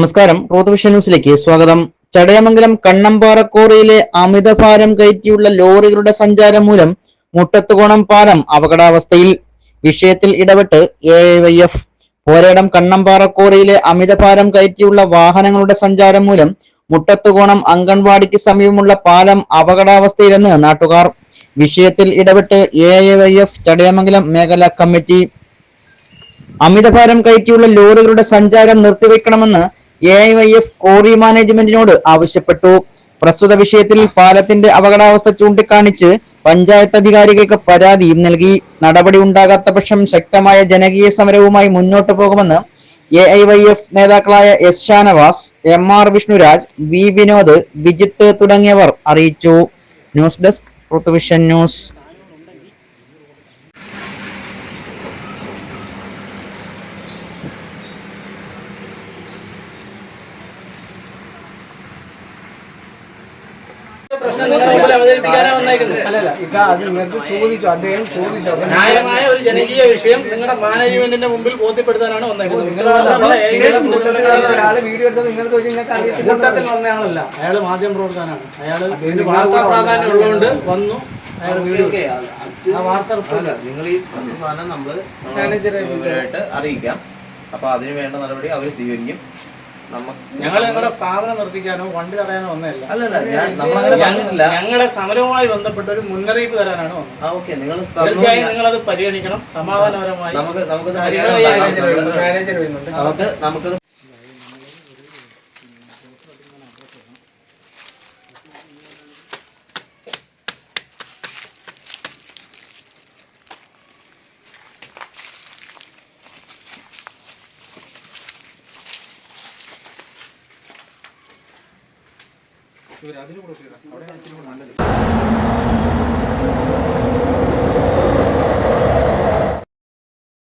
നമസ്കാരം. റോഡ് ന്യൂസിലേക്ക് സ്വാഗതം. ചടയമംഗലം കണ്ണമ്പാറ കോറിയിലെ അമിതഭാരം കയറ്റിയുള്ള ലോറികളുടെ സഞ്ചാരം മൂലം മുട്ടത്തുകോണം പാലം അപകടാവസ്ഥയിൽ. വിഷയത്തിൽ ഇടപെട്ട് എ വൈ എഫ് പോരേടം കോറിയിലെ അമിതഭാരം കയറ്റിയുള്ള വാഹനങ്ങളുടെ സഞ്ചാരം മൂലം മുട്ടത്തുകോണം അംഗൻവാടിക്ക് സമീപമുള്ള പാലം അപകടാവസ്ഥയിലെന്ന് നാട്ടുകാർ. വിഷയത്തിൽ ഇടപെട്ട് എ വൈ എഫ് ചടയമംഗലം മേഖലാ കമ്മിറ്റി. അമിതഭാരം കയറ്റിയുള്ള ലോറികളുടെ സഞ്ചാരം നിർത്തിവെക്കണമെന്ന് A I Y F quarry മാനേജ്മെന്റിനോട് ആവശ്യപ്പെട്ടു. പ്രസ്തുത വിഷയത്തിൽ പാലത്തിന്റെ അപകടാവസ്ഥ ചൂണ്ടിക്കാണിച്ച് പഞ്ചായത്ത് അധികാരികൾക്ക് പരാതിയും നൽകി. നടപടി ഉണ്ടാകാത്ത പക്ഷം ശക്തമായ ജനകീയ സമരവുമായി മുന്നോട്ടു പോകുമെന്ന് എ ഐ വൈ എഫ് നേതാക്കളായ S Shanavas M R Vishnuraj V Vinod Vijith തുടങ്ങിയവർ അറിയിച്ചു. ന്യൂസ് ഡെസ്ക് ഋതുവിഷൻ ന്യൂസ് പ്രശ്നം നിങ്ങളുടെ മുമ്പിൽ അവതരിപ്പിക്കാനാണ് വന്നേക്കുന്നത് അല്ലല്ല ഇക്ക അത് നിങ്ങൾക്ക് ചോദിച്ചു അദ്ദേഹം ചോദിച്ചു അപ്പൊ ന്യായമായ ഒരു ജനകീയ വിഷയം നിങ്ങളുടെ മാനേജ്മെന്റിന്റെ മുമ്പിൽ ബോധ്യപ്പെടുത്താനാണ് വന്നേക്കുന്നത്. വീഡിയോ എടുത്തത് നിങ്ങൾക്ക് ചോദിച്ചു നിങ്ങൾക്ക് അറിയത്തില്ല കൂട്ടത്തിൽ വന്നയാളല്ല അയാൾ മാധ്യമ പ്രവർത്തനാണ് അയാൾ വാർത്താ പ്രാധാന്യം ഉള്ളതുകൊണ്ട് വന്നു അയാൾ വീഡിയോ ആ വാർത്ത അല്ല നിങ്ങൾ ഈ സാധനം നമ്മൾ അറിയിക്കാം. അപ്പൊ അതിന് വേണ്ട നടപടി അവർ സ്വീകരിക്കും. ഞങ്ങൾ ഞങ്ങളുടെ സ്ഥാപനം നിർത്തിക്കാനോ വണ്ടി തടയാനോ ഒന്നല്ല ഞങ്ങളെ സമരവുമായി ബന്ധപ്പെട്ട ഒരു മുന്നറിയിപ്പ് തരാനാണ് വന്നത്. തീർച്ചയായും നിങ്ങൾ അത് പരിഗണിക്കണം. സമാധാനപരമായി നമുക്ക് നമുക്ക് കാര്യങ്ങൾ മാനേജർ വരുന്നുണ്ട് മാനേജർ